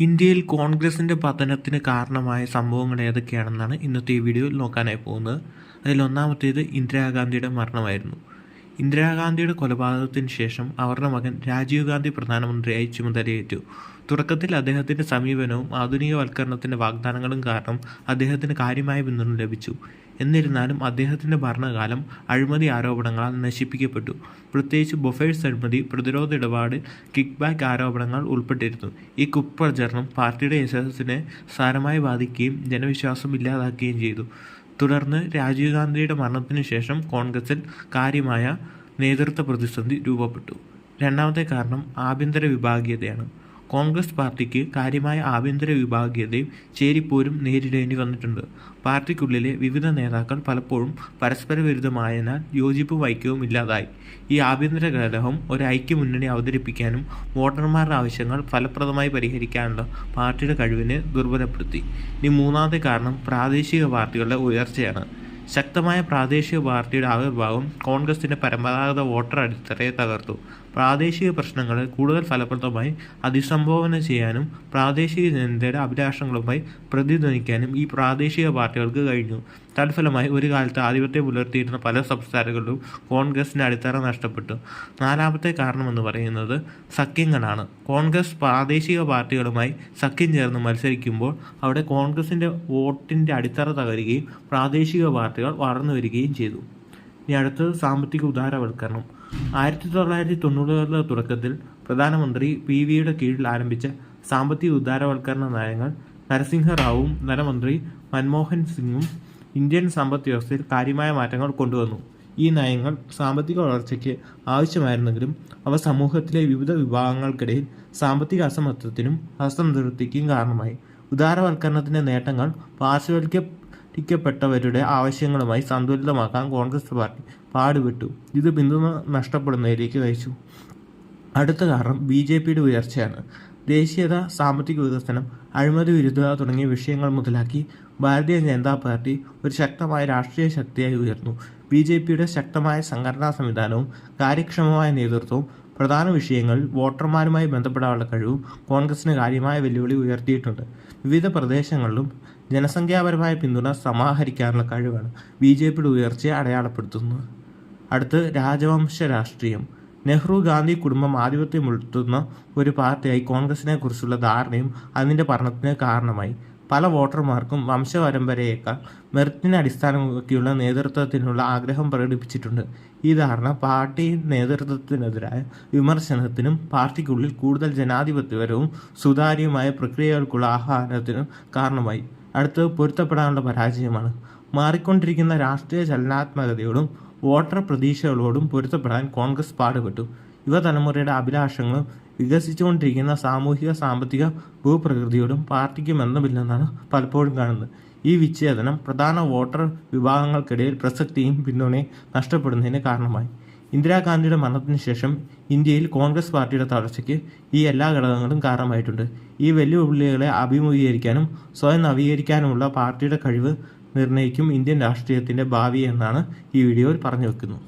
ഇന്ത്യയിൽ കോൺഗ്രസിന്റെ പതനത്തിന് കാരണമായ സംഭവങ്ങൾ ഏതൊക്കെയാണെന്നാണ് ഇന്നത്തെ ഈ വീഡിയോയിൽ നോക്കാനായി പോകുന്നത്. അതിൽ ഒന്നാമത്തേത് ഇന്ദിരാഗാന്ധിയുടെ മരണമായിരുന്നു. ഇന്ദിരാഗാന്ധിയുടെ കൊലപാതകത്തിന് ശേഷം അവരുടെ മകൻ രാജീവ് ഗാന്ധി പ്രധാനമന്ത്രിയായി ചുമതലയേറ്റു. തുടക്കത്തിൽ അദ്ദേഹത്തിന്റെ സമീപനവും ആധുനികവൽക്കരണത്തിന്റെ വാഗ്ദാനങ്ങളും കാരണം അദ്ദേഹത്തിന് കാര്യമായ പിന്തുണ ലഭിച്ചു. എന്നിരുന്നാലും അദ്ദേഹത്തിന്റെ ഭരണകാലം അഴിമതി ആരോപണങ്ങളാൽ നശിപ്പിക്കപ്പെട്ടു. പ്രത്യേകിച്ച് ബൊഫേഴ്സ് അഴിമതി പ്രതിരോധ ഇടപാട് കിക്ക് ബാക്ക് ആരോപണങ്ങൾ ഉൾപ്പെട്ടിരുന്നു. ഈ കുപ്രചരണം പാർട്ടിയുടെ യശസ്സിനെ സാരമായി ബാധിക്കുകയും ജനവിശ്വാസം ഇല്ലാതാക്കുകയും ചെയ്തു. തുടർന്ന് രാജീവ് ഗാന്ധിയുടെ മരണത്തിന് ശേഷം കോൺഗ്രസിൽ കാര്യമായ നേതൃത്വ പ്രതിസന്ധി രൂപപ്പെട്ടു. രണ്ടാമത്തെ കാരണം ആഭ്യന്തര വിഭാഗീയതയാണ്. കോൺഗ്രസ് പാർട്ടിക്ക് കാര്യമായ ആഭ്യന്തര വിഭാഗീയതയും ചേരിപ്പോരും നേരിടേണ്ടി വന്നിട്ടുണ്ട്. പാർട്ടിക്കുള്ളിലെ വിവിധ നേതാക്കൾ പലപ്പോഴും പരസ്പര വിരുദ്ധമായതിനാൽ യോജിപ്പും ഐക്യവും ഇല്ലാതായി. ഈ ആഭ്യന്തര കലഹം ഒരു ഐക്യമുന്നണി അവതരിപ്പിക്കാനും വോട്ടർമാരുടെ ആവശ്യങ്ങൾ ഫലപ്രദമായി പരിഹരിക്കാനുള്ള പാർട്ടിയുടെ കഴിവിനെ ദുർബലപ്പെടുത്തി. ഇനി മൂന്നാമത്തെ കാരണം പ്രാദേശിക പാർട്ടികളുടെ ഉയർച്ചയാണ്. ശക്തമായ പ്രാദേശിക പാർട്ടിയുടെ ആവിർഭാവം കോൺഗ്രസിന്റെ പരമ്പരാഗത വോട്ടർ അടിത്തറയെ തകർത്തു. പ്രാദേശിക പ്രശ്നങ്ങളെ കൂടുതൽ ഫലപ്രദമായി അഭിസംബോധന ചെയ്യാനും പ്രാദേശിക ജനതയുടെ അഭിലാഷങ്ങളുമായി പ്രതിധ്വനിക്കാനും ഈ പ്രാദേശിക പാർട്ടികൾക്ക് കഴിഞ്ഞു. തൽഫലമായി ഒരു കാലത്ത് ആധിപത്യം പുലർത്തിയിരുന്ന പല സംസ്ഥാനങ്ങളിലും കോൺഗ്രസിന്റെ അടിത്തറ നഷ്ടപ്പെട്ടു. നാലാമത്തെ കാരണമെന്ന് പറയുന്നത് സഖ്യങ്ങളാണ്. കോൺഗ്രസ് പ്രാദേശിക പാർട്ടികളുമായി സഖ്യം ചേർന്ന് മത്സരിക്കുമ്പോൾ അവിടെ കോൺഗ്രസിന്റെ വോട്ടിന്റെ അടിത്തറ തകരുകയും പ്രാദേശിക പാർട്ടികൾ വളർന്നു വരികയും ചെയ്തു. ഇനി അടുത്തത് സാമ്പത്തിക ഉദാരവൽക്കരണം. ആയിരത്തി തൊള്ളായിരത്തി തൊണ്ണൂറുകളുടെ തുടക്കത്തിൽ പ്രധാനമന്ത്രി പി വിയുടെ കീഴിൽ ആരംഭിച്ച സാമ്പത്തിക ഉദാരവൽക്കരണ നയങ്ങൾ നരസിംഹ നരസിംഹറാവുവും ധനമന്ത്രി മൻമോഹൻ സിംഗും ഇന്ത്യൻ സമ്പദ് വ്യവസ്ഥയിൽ കാര്യമായ മാറ്റങ്ങൾ കൊണ്ടുവന്നു. ഈ നയങ്ങൾ സാമ്പത്തിക വളർച്ചയ്ക്ക് ആവശ്യമായിരുന്നെങ്കിലും അവ സമൂഹത്തിലെ വിവിധ വിഭാഗങ്ങൾക്കിടയിൽ സാമ്പത്തിക അസമത്വത്തിനും അസംതൃപ്തിക്കും കാരണമായി. ഉദാരവൽക്കരണത്തിന്റെ നേട്ടങ്ങൾ പാർശ്വവൽക്കരിക്കപ്പെട്ടവരുടെ ആവശ്യങ്ങളുമായി സന്തുലിതമാക്കാൻ കോൺഗ്രസ് പാർട്ടി പാടുപെട്ടു. ഇത് പിന്തുണ നഷ്ടപ്പെടുന്നതിലേക്ക് നയിച്ചു. അടുത്ത കാരണം ബി ജെ പിയുടെ ഉയർച്ചയാണ്. ദേശീയത സാമ്പത്തിക വികസനം അഴിമതി വിരുദ്ധത തുടങ്ങിയ വിഷയങ്ങൾ മുതലാക്കി ഭാരതീയ ജനതാ പാർട്ടി ഒരു ശക്തമായ രാഷ്ട്രീയ ശക്തിയായി ഉയർന്നു. ബി ജെ പിയുടെ ശക്തമായ സംഘടനാ സംവിധാനവും കാര്യക്ഷമമായ നേതൃത്വവും പ്രധാന വിഷയങ്ങൾ വോട്ടർമാരുമായി ബന്ധപ്പെടാനുള്ള കഴിവും കോൺഗ്രസിന് കാര്യമായ വെല്ലുവിളി ഉയർത്തിയിട്ടുണ്ട്. വിവിധ പ്രദേശങ്ങളിലും ജനസംഖ്യാപരമായ പിന്തുണ സമാഹരിക്കാനുള്ള കഴിവാണ് ബി ജെ പിയുടെ ഉയർച്ചയെ അടയാളപ്പെടുത്തുന്നത്. അടുത്ത് രാജവംശ രാഷ്ട്രീയം. നെഹ്റു ഗാന്ധി കുടുംബം ആധിപത്യം ഉൾത്തുന്ന ഒരു പാർട്ടിയായി കോൺഗ്രസിനെ കുറിച്ചുള്ള ധാരണയും അതിന്റെ ഭരണത്തിന് കാരണമായി. പല വോട്ടർമാർക്കും വംശപരമ്പരയേക്കാൾ മെറിറ്റിനെ അടിസ്ഥാനമാക്കിയുള്ള നേതൃത്വത്തിനുള്ള ആഗ്രഹം പ്രകടിപ്പിച്ചിട്ടുണ്ട്. ഈ ധാരണ പാർട്ടി നേതൃത്വത്തിനെതിരായ വിമർശനത്തിനും പാർട്ടിക്കുള്ളിൽ കൂടുതൽ ജനാധിപത്യപരവും സുതാര്യവുമായ പ്രക്രിയകൾക്കുള്ള ആഹ്വാനത്തിനും കാരണമായി. അടുത്തത് പൊരുത്തപ്പെടാനുള്ള പരാജയമാണ്. മാറിക്കൊണ്ടിരിക്കുന്ന രാഷ്ട്രീയ ചലനാത്മകതയോടും വോട്ടർ പ്രതീക്ഷകളോടും പൊരുത്തപ്പെടാൻ കോൺഗ്രസ് പാടുപെട്ടു. യുവതലമുറയുടെ അഭിലാഷങ്ങളും വികസിച്ചുകൊണ്ടിരിക്കുന്ന സാമൂഹിക സാമ്പത്തിക ഭൂപ്രകൃതിയോടും പാർട്ടിക്ക് ബന്ധമില്ലെന്നാണ് പലപ്പോഴും കാണുന്നത്. ഈ വിച്ഛേദനം പ്രധാന വോട്ടർ വിഭാഗങ്ങൾക്കിടയിൽ പ്രസക്തിയും പിന്തുണയും നഷ്ടപ്പെടുന്നതിന് കാരണമായി. ഇന്ദിരാഗാന്ധിയുടെ മരണത്തിന് ശേഷം ഇന്ത്യയിൽ കോൺഗ്രസ് പാർട്ടിയുടെ തളർച്ചയ്ക്ക് ഈ എല്ലാ ഘടകങ്ങളും കാരണമായിട്ടുണ്ട്. ഈ വെല്ലുവിളികളെ അഭിമുഖീകരിക്കാനും സ്വയം നവീകരിക്കാനുമുള്ള പാർട്ടിയുടെ കഴിവ് നിർണയിക്കും ഇന്ത്യൻ രാഷ്ട്രീയത്തിന്റെ ഭാവി എന്നാണ് ഈ വീഡിയോയിൽ പറഞ്ഞു വെക്കുന്നത്